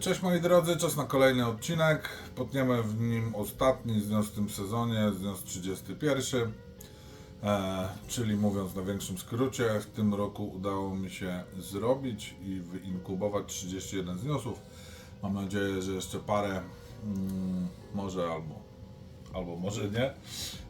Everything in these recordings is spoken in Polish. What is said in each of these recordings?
Cześć moi drodzy, czas na kolejny odcinek. Potniemy w nim ostatni z dnia w tym sezonie, z dnia 31. E, czyli mówiąc w największym skrócie, w tym roku udało mi się zrobić i wyinkubować 31 zniosów. Mam nadzieję, że jeszcze parę, mm, może albo, albo może nie,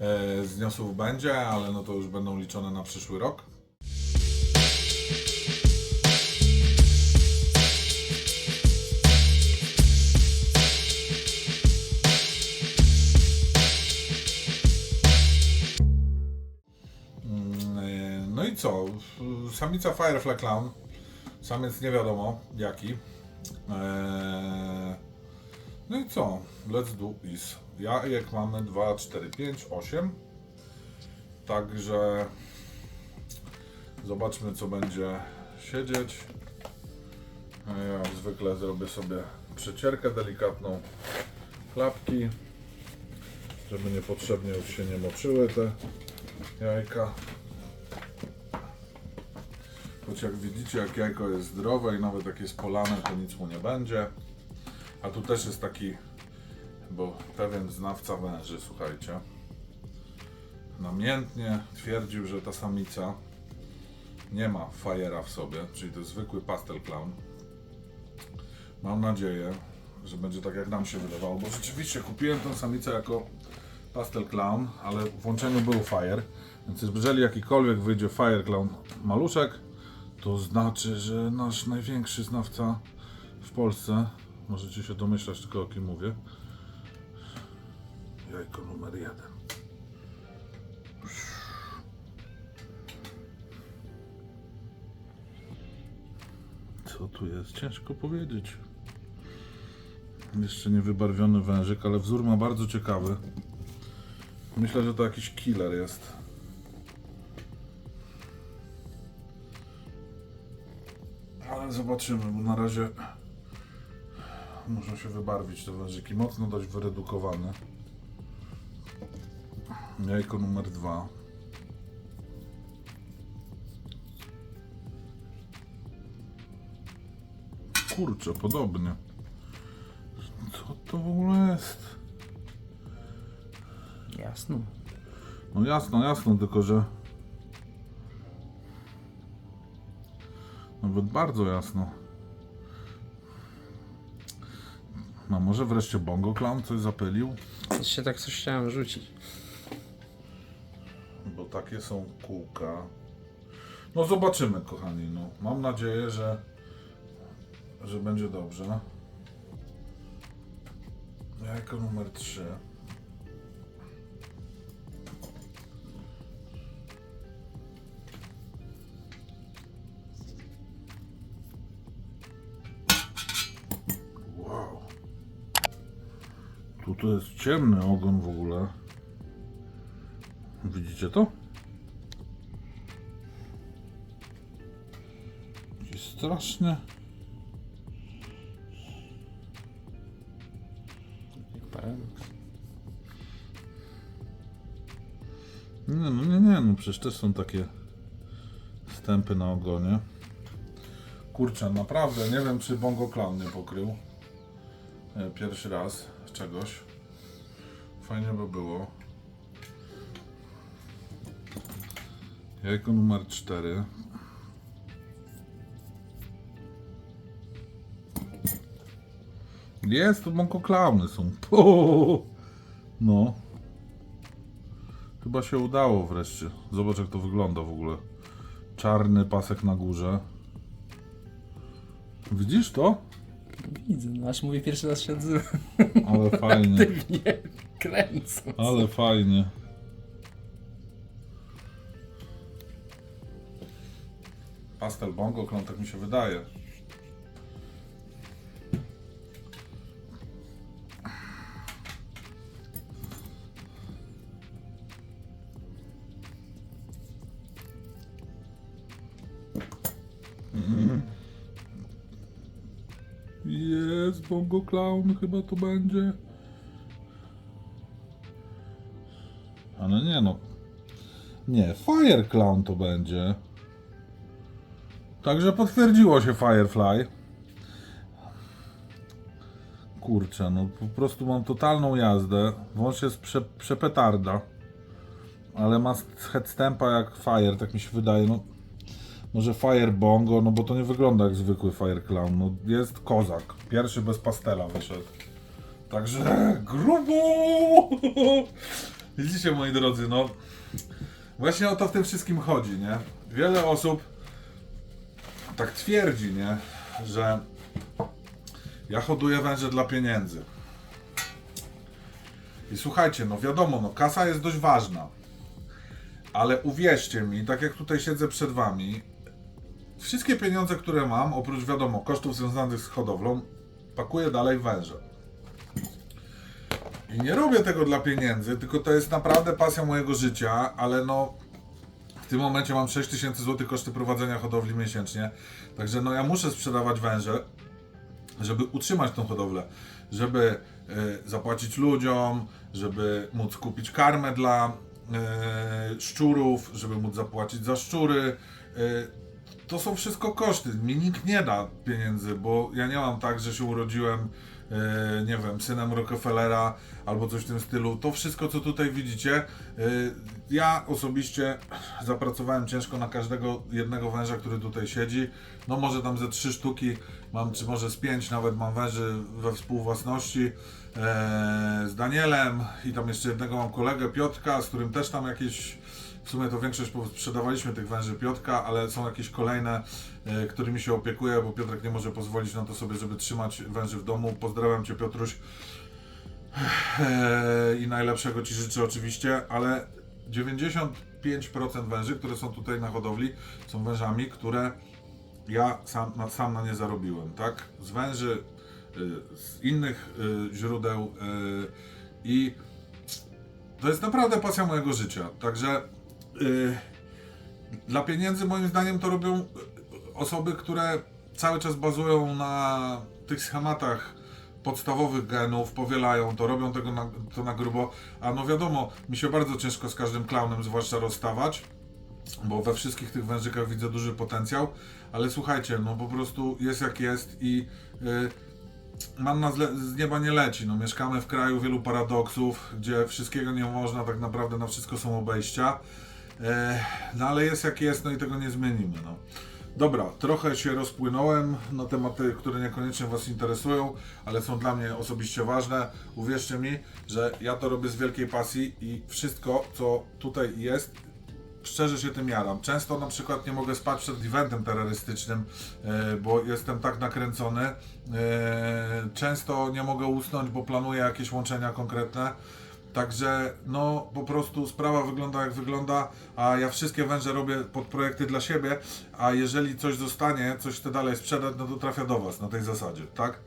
e, zniosów będzie, ale no to już będą liczone na przyszły rok. Co? Samica Firefly Clown. Samiec nie wiadomo jaki. Eee, No i co? Let's do this. Jajek mamy 2, 4, 5, 8. Także zobaczmy co będzie siedzieć. Ja zwykle zrobię sobie przecierkę delikatną. Klapki. Żeby niepotrzebnie już się nie moczyły te jajka. Choć jak widzicie, jak jajko jest zdrowe i nawet jak jest polane, to nic mu nie będzie. A tu też jest taki, bo pewien znawca węży, słuchajcie, namiętnie twierdził, że ta samica nie ma fajera w sobie, czyli to jest zwykły pastel clown. Mam nadzieję, że będzie tak jak nam się wydawało, bo rzeczywiście kupiłem tę samicę jako pastel clown, ale w włączeniu był fire, więc jeżeli jakikolwiek wyjdzie fire clown maluszek, to znaczy, że nasz największy znawca w Polsce, możecie się domyślać tylko o kim mówię, jajko numer jeden. Co tu jest? Ciężko powiedzieć. Jeszcze nie wybarwiony wężyk, ale wzór ma bardzo ciekawy. Myślę, że to jakiś killer jest. Zobaczymy, bo na razie muszą się wybarwić te wężyki. Mocno dość wyredukowane. Jajko numer dwa. Kurczę, podobnie. Co to w ogóle jest? Jasno. No jasno, jasno, tylko że... Nawet bardzo jasno. No może wreszcie Bongo Clown coś zapylił? Jeszcze tak coś chciałem rzucić. Bo takie są kółka. No zobaczymy, kochani. No, mam nadzieję, że, że będzie dobrze. Jajko numer 3. to jest ciemny ogon w ogóle. Widzicie to? Jakieś straszne. Jak paradoks. Nie, no nie, nie, no przecież też są takie stępy na ogonie. Kurczę, naprawdę, nie wiem czy Bongo Clown nie pokrył e, pierwszy raz czegoś. Fajnie by było. Jajko numer 4. Jest, to Clowny są. Po! No. Chyba się udało wreszcie. Zobacz jak to wygląda w ogóle. Czarny pasek na górze. Widzisz to? Widzę, no aż mówię pierwszy raz odzywam. Ale fajnie. Aktywnie kręcąc. Ale fajnie. Pastel bongo klon, tak mi się wydaje. Jest bongo clown, chyba to będzie. Nie no. Nie, Fire Clown to będzie. Także potwierdziło się Firefly. kurczę, no po prostu mam totalną jazdę. Wąż jest prze, przepetarda. Ale ma headstampa jak Fire, tak mi się wydaje. No, może Fire Bongo, no bo to nie wygląda jak zwykły Fire Clown. No, jest kozak. Pierwszy bez pastela wyszedł. Także grubo! Widzicie moi drodzy, no właśnie o to w tym wszystkim chodzi, nie? Wiele osób tak twierdzi, nie? Że ja hoduję węże dla pieniędzy. I słuchajcie, no wiadomo, no kasa jest dość ważna. Ale uwierzcie mi, tak jak tutaj siedzę przed wami, wszystkie pieniądze, które mam, oprócz wiadomo, kosztów związanych z hodowlą, pakuję dalej węże. I nie robię tego dla pieniędzy, tylko to jest naprawdę pasja mojego życia, ale no w tym momencie mam 6000 zł koszty prowadzenia hodowli miesięcznie. Także no ja muszę sprzedawać węże, żeby utrzymać tą hodowlę, żeby e, zapłacić ludziom, żeby móc kupić karmę dla e, szczurów, żeby móc zapłacić za szczury. E, to są wszystko koszty. Mi nikt nie da pieniędzy, bo ja nie mam tak, że się urodziłem, nie wiem, synem Rockefellera albo coś w tym stylu. To wszystko, co tutaj widzicie, e, ja osobiście zapracowałem ciężko na każdego jednego węża, który tutaj siedzi. No może tam ze trzy sztuki mam, czy może z pięć nawet mam węży we współwłasności e, z Danielem i tam jeszcze jednego mam kolegę Piotrka, z którym też tam jakieś w sumie to większość sprzedawaliśmy tych węży Piotrka, ale są jakieś kolejne, e, którymi się opiekuję, bo Piotrek nie może pozwolić na to sobie, żeby trzymać węży w domu. Pozdrawiam Cię Piotruś e, i najlepszego Ci życzę oczywiście, ale 95% węży, które są tutaj na hodowli, są wężami, które ja sam na, sam na nie zarobiłem, tak? Z węży, y, z innych źródeł i to jest naprawdę pasja mojego życia. Także dla pieniędzy moim zdaniem to robią y, osoby, które cały czas bazują na tych schematach podstawowych genów, powielają to, robią tego na, to na grubo, a no wiadomo, mi się bardzo ciężko z każdym klaunem zwłaszcza rozstawać, bo we wszystkich tych wężykach widzę duży potencjał, ale słuchajcie, no po prostu jest jak jest i y, manna z, z nieba nie leci. No, mieszkamy w kraju wielu paradoksów, gdzie wszystkiego nie można, tak naprawdę na wszystko są obejścia. E, no ale jest jak jest, no i tego nie zmienimy. No. Dobra, trochę się rozpłynąłem na tematy, które niekoniecznie Was interesują, ale są dla mnie osobiście ważne. Uwierzcie mi, że ja to robię z wielkiej pasji i wszystko, co tutaj jest, szczerze się tym jaram. Często na przykład nie mogę spać przed eventem terrorystycznym, e, bo jestem tak nakręcony. E, Często nie mogę usnąć, bo planuję jakieś łączenia konkretne. Także no po prostu sprawa wygląda jak wygląda, a ja wszystkie węże robię pod projekty dla siebie, a jeżeli coś zostanie, coś chcę dalej sprzedać, no to trafia do Was na tej zasadzie, tak?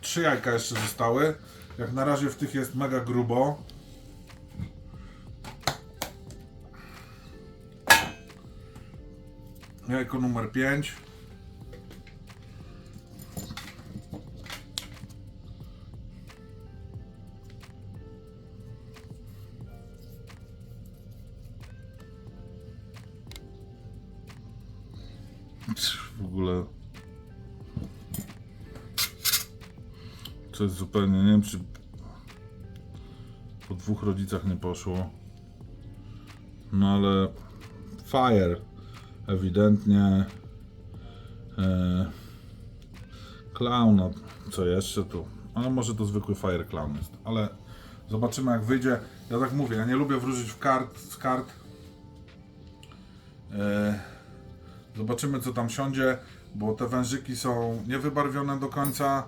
Trzy jajka jeszcze zostały. Jak na razie w tych jest mega grubo. Jajko numer 5. W ogóle. Jest zupełnie. Nie wiem, czy po dwóch rodzicach nie poszło. No ale. Fire. Ewidentnie. E, clown. no, Co jeszcze tu? Ale może to zwykły Fire Clown jest. Ale zobaczymy jak wyjdzie. Ja tak mówię, ja nie lubię wróżyć w kart, z kart. E, Zobaczymy co tam siądzie, bo te wężyki są niewybarwione do końca.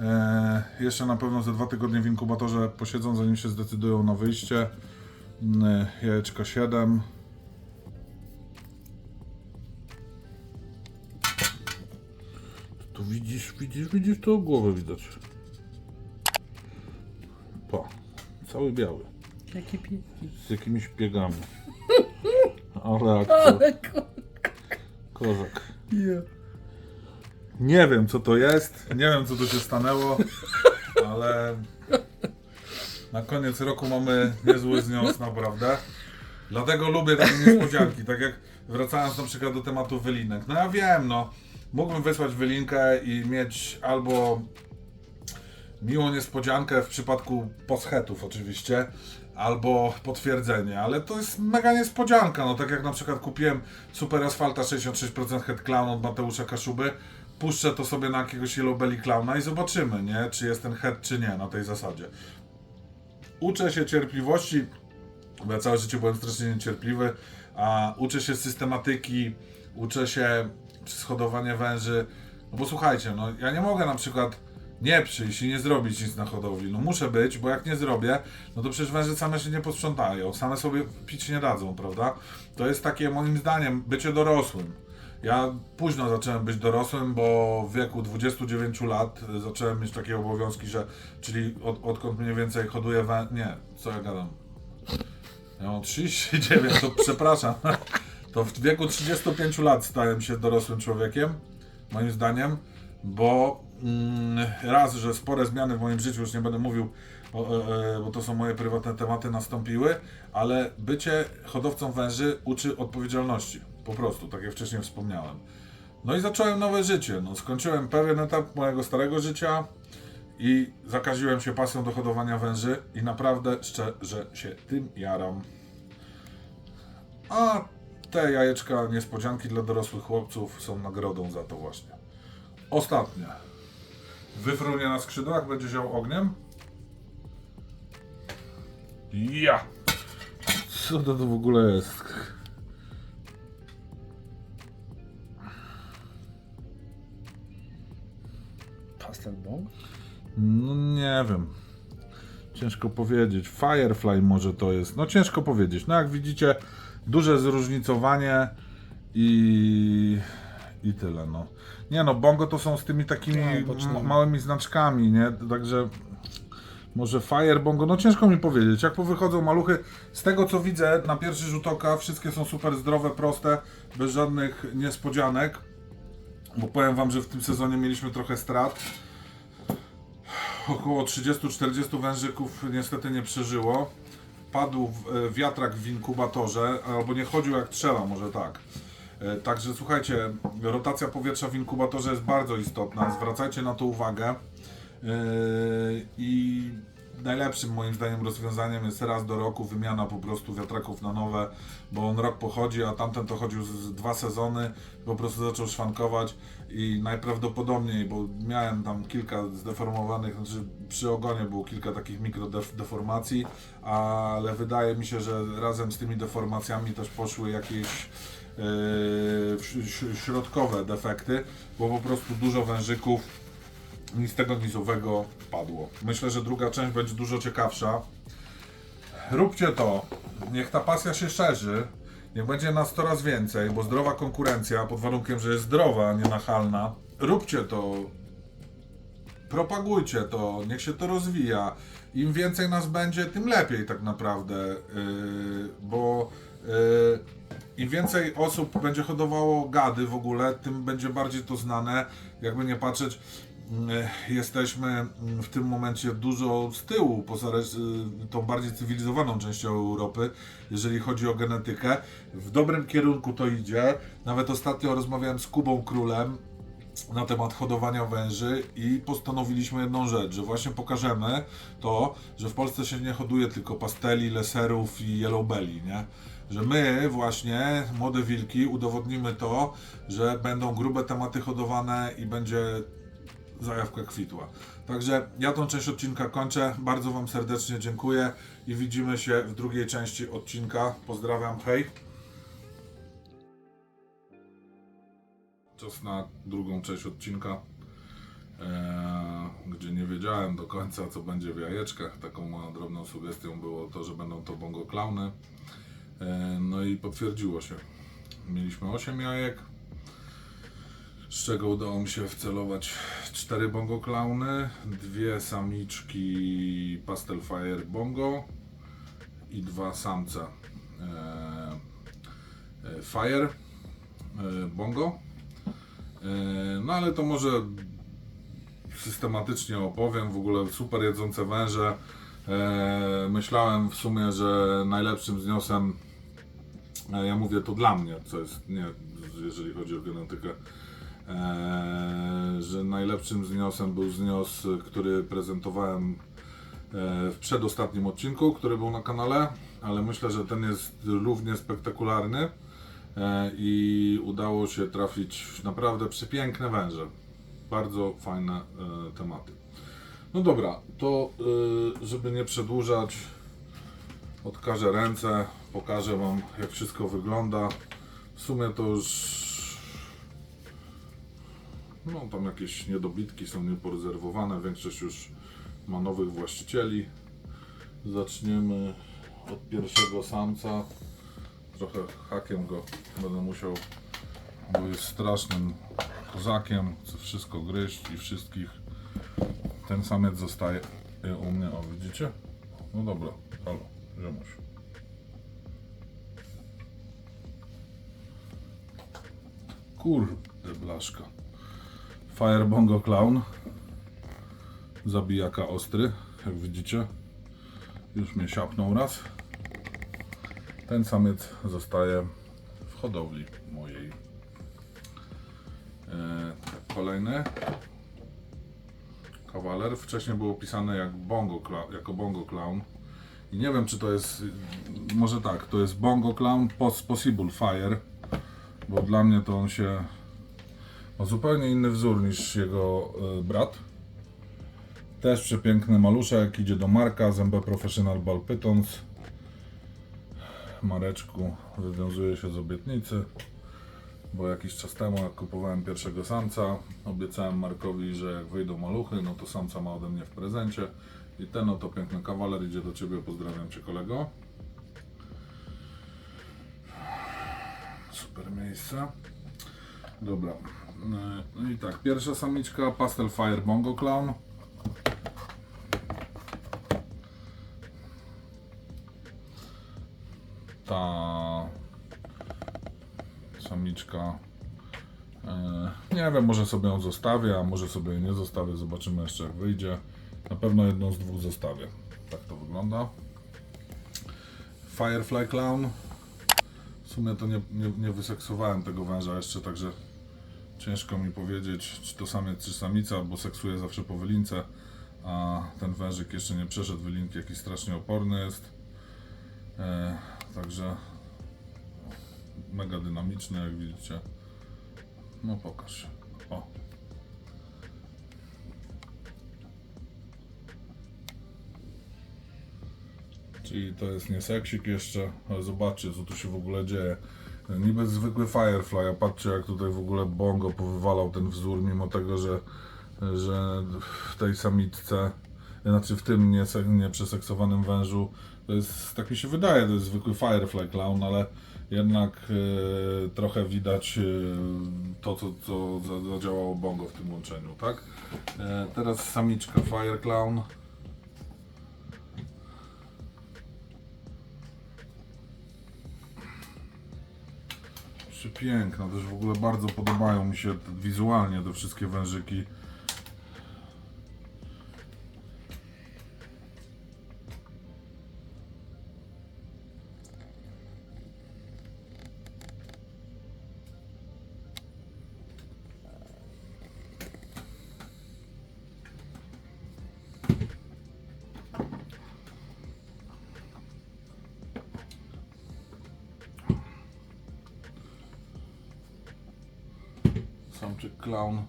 E, jeszcze na pewno ze dwa tygodnie w inkubatorze posiedzą, zanim się zdecydują na wyjście. Mm, Jajeczka 7. Tu widzisz, widzisz, widzisz, to głowę widać. Pa, cały biały, Jakie pięknie. z jakimiś piegami. Ale aktor, kozak. Nie wiem co to jest, nie wiem co tu się stanęło, ale na koniec roku mamy niezły znios, naprawdę. Dlatego lubię takie niespodzianki, tak jak wracając na przykład do tematu wylinek. No ja wiem, no, mógłbym wysłać wylinkę i mieć albo miłą niespodziankę w przypadku poschetów oczywiście, albo potwierdzenie, ale to jest mega niespodzianka, no tak jak na przykład kupiłem Super Asfalta 66% Head Clown od Mateusza Kaszuby, puszczę to sobie na jakiegoś Yellow Belly Clowna i zobaczymy, nie, czy jest ten head czy nie na tej zasadzie. Uczę się cierpliwości, bo ja całe życie byłem strasznie niecierpliwy, a uczę się systematyki, uczę się przez hodowanie węży, no bo słuchajcie, no ja nie mogę na przykład nie przyjść i nie zrobić nic na hodowli, no muszę być, bo jak nie zrobię, no to przecież węże same się nie posprzątają, same sobie pić nie dadzą, prawda? To jest takie moim zdaniem bycie dorosłym. Ja późno zacząłem być dorosłym, bo w wieku 29 lat zacząłem mieć takie obowiązki, że, czyli od, odkąd mniej więcej hoduję wę... Nie, co ja gadam? Ja mam 39, to przepraszam. To w wieku 35 lat stałem się dorosłym człowiekiem, moim zdaniem, bo mm, raz, że spore zmiany w moim życiu, już nie będę mówił, o, e, e, bo to są moje prywatne tematy, nastąpiły, ale bycie hodowcą węży uczy odpowiedzialności. Po prostu, tak jak wcześniej wspomniałem. No i zacząłem nowe życie. No, skończyłem pewien etap mojego starego życia i zakaziłem się pasją do hodowania węży i naprawdę szczerze się tym jaram. A te jajeczka niespodzianki dla dorosłych chłopców są nagrodą za to właśnie. Ostatnie. Wyfrunie na skrzydłach będzie ział ogniem. Ja! Co to, to w ogóle jest? Pastel bong? No nie wiem. Ciężko powiedzieć. Firefly może to jest. No ciężko powiedzieć. No jak widzicie, duże zróżnicowanie i i tyle no. Nie no, bongo to są z tymi takimi No, m- małymi znaczkami, nie? Także może Fire Bongo, no ciężko mi powiedzieć. Jak powychodzą maluchy, z tego co widzę na pierwszy rzut oka, wszystkie są super zdrowe, proste, bez żadnych niespodzianek. Bo powiem wam, że w tym sezonie mieliśmy trochę strat około 30-40 wężyków niestety nie przeżyło. Padł w, e, wiatrak w inkubatorze, albo nie chodził jak trzeba, może tak. E, Także słuchajcie, rotacja powietrza w inkubatorze jest bardzo istotna, zwracajcie na to uwagę. E, I najlepszym moim zdaniem rozwiązaniem jest raz do roku wymiana po prostu wiatraków na nowe, bo on rok pochodzi, a tamten to chodził z, dwa sezony, po prostu zaczął szwankować i najprawdopodobniej, bo miałem tam kilka zdeformowanych, znaczy przy ogonie było kilka takich mikrodeformacji, ale wydaje mi się, że razem z tymi deformacjami też poszły jakieś ś- środkowe defekty, bo po prostu dużo wężyków nic tego nizowego padło. Myślę, że druga część będzie dużo ciekawsza. Róbcie to. Niech ta pasja się szerzy. Niech będzie nas coraz więcej, bo zdrowa konkurencja, pod warunkiem, że jest zdrowa, a nie nachalna. Róbcie to. Propagujcie to, niech się to rozwija. Im więcej nas będzie, tym lepiej tak naprawdę, yy, bo im więcej osób będzie hodowało gady w ogóle, tym będzie bardziej to znane. Jakby nie patrzeć, mm, jesteśmy mm, w tym momencie dużo z tyłu, poza y, tą bardziej cywilizowaną częścią Europy, jeżeli chodzi o genetykę. W dobrym kierunku to idzie. Nawet ostatnio rozmawiałem z Kubą Królem, na temat hodowania węży i postanowiliśmy jedną rzecz, że właśnie pokażemy to, że w Polsce się nie hoduje tylko pasteli, leserów i yellow belly, nie? Że my właśnie, młode wilki, udowodnimy to, że będą grube tematy hodowane i będzie zajawka kwitła. Także ja tą część odcinka kończę. Bardzo Wam serdecznie dziękuję i widzimy się w drugiej części odcinka. Pozdrawiam, hej! Czas na drugą część odcinka, e, gdzie nie wiedziałem do końca, co będzie w jajeczkach. Taką drobną sugestią było to, że będą to bongo klauny. E, no i potwierdziło się. Mieliśmy 8 jajek, z czego udało mi się wcelować 4 bongo klauny, dwie samiczki Pastel Fire Bongo i dwa samce e, e, Fire e, Bongo. No ale to może systematycznie opowiem. W ogóle super jedzące węże. Myślałem w sumie, że najlepszym zniosem, ja mówię to dla mnie, co jest nie, jeżeli chodzi o genetykę, e, że najlepszym zniosem był znios, który prezentowałem e, w przedostatnim odcinku, który był na kanale, ale myślę, że ten jest równie spektakularny e, i udało się trafić naprawdę przepiękne węże. Bardzo fajne e, tematy. No dobra, to e, żeby nie przedłużać, odkażę ręce, pokażę Wam jak wszystko wygląda. W sumie to już no tam jakieś niedobitki są nieporezerwowane, większość już ma nowych właścicieli. Zaczniemy od pierwszego samca. Trochę hakiem go będę musiał, bo jest strasznym kozakiem, chce wszystko gryźć i wszystkich. Ten samiec zostaje u mnie, o widzicie? No dobra, halo, ziomuś. Kurde blaszka. Fire Bongo Clown. Zabijaka ostry, jak widzicie. Już mnie siapnął raz. Ten samiec zostaje w hodowli mojej. E, kolejny kawaler. Wcześniej było pisane jak bongo, jako Bongo Clown. I nie wiem, czy to jest. Może tak, to jest Bongo Clown Pos- Possible Fire. Bo dla mnie to on się ma zupełnie inny wzór niż jego e, brat. Też przepiękny maluszek, idzie do Marka, Zębe Professional Ball Pythons. Mareczku wywiązuje się z obietnicy, bo jakiś czas temu jak kupowałem pierwszego samca, obiecałem Markowi, że jak wyjdą maluchy, no to samca ma ode mnie w prezencie. I ten oto piękny kawaler idzie do Ciebie, pozdrawiam Cię kolego. Super miejsce. Dobra. No i tak, pierwsza samiczka Pastel Fire Bongo Clown. Ta samiczka. e, Nie wiem, może sobie ją zostawię, a może sobie nie zostawię. Zobaczymy jeszcze jak wyjdzie. Na pewno jedną z dwóch zostawię. Tak to wygląda. Firefly Clown. Sumie to nie, nie, nie wyseksowałem tego węża jeszcze, także ciężko mi powiedzieć, czy to samiec, czy samica, bo seksuję zawsze po wylince, a ten wężyk jeszcze nie przeszedł wylinki, jakiś strasznie oporny jest. E, także mega dynamiczny, jak widzicie. No pokaż się. O. Czyli to jest nie seksik jeszcze, ale zobaczcie co tu się w ogóle dzieje. Niby zwykły Firefly, a patrzcie jak tutaj w ogóle Bongo powywalał ten wzór, mimo tego, że, że w tej samitce, znaczy w tym nieprzeseksowanym wężu, to jest, tak mi się wydaje, to jest zwykły Firefly Clown, ale jednak e, trochę widać e, to, co, co za- zadziałało Bongo w tym łączeniu, tak? E, teraz samiczka Fire Clown. Przepiękna, też w ogóle bardzo podobają mi się wizualnie te wszystkie wężyki. Samczyk clown.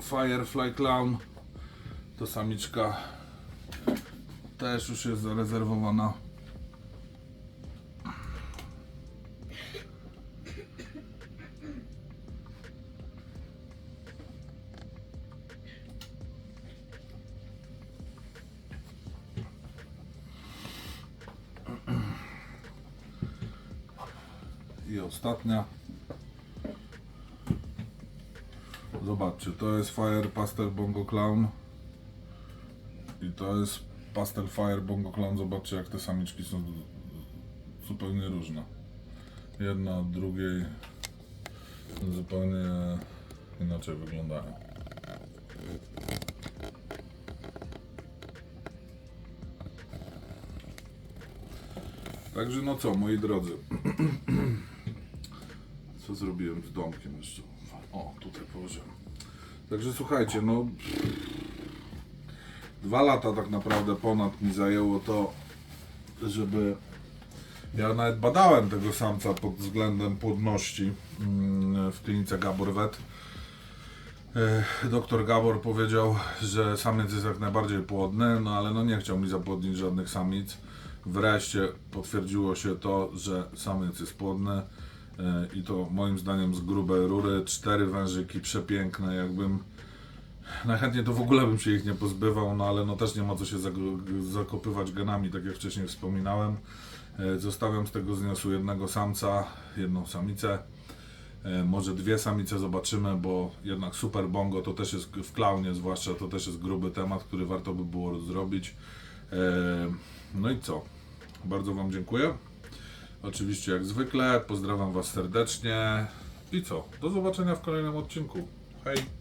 Firefly Clown to samiczka też już jest zarezerwowana. Ostatnia. Zobaczcie, to jest Fire Pastel Bongo Clown. I to jest Pastel Fire Bongo Clown. Zobaczcie, jak te samiczki są zupełnie różne. Jedna od drugiej zupełnie inaczej wyglądają. Także no co, moi drodzy. Zrobiłem z domkiem jeszcze? O, tutaj położyłem. Także słuchajcie, no dwa lata tak naprawdę ponad mi zajęło to, żeby ja nawet badałem tego samca pod względem płodności mm, w klinice Gabor Vet. E, Doktor Gabor powiedział, że samiec jest jak najbardziej płodny, no ale no nie chciał mi zapłodnić żadnych samic. Wreszcie potwierdziło się to, że samiec jest płodny i to moim zdaniem z grubej rury. Cztery wężyki przepiękne, jakbym Najchętniej to w ogóle bym się ich nie pozbywał, no ale no też nie ma co się zakopywać genami, tak jak wcześniej wspominałem. E, Zostawiam z tego zniosу jednego samca, jedną samicę. E, Może dwie samice zobaczymy, bo jednak Super Bongo to też jest w klaunie, zwłaszcza to też jest gruby temat, który warto by było zrobić. E, No i co? Bardzo Wam dziękuję. Oczywiście jak zwykle, pozdrawiam Was serdecznie. I co? Do zobaczenia w kolejnym odcinku. Hej!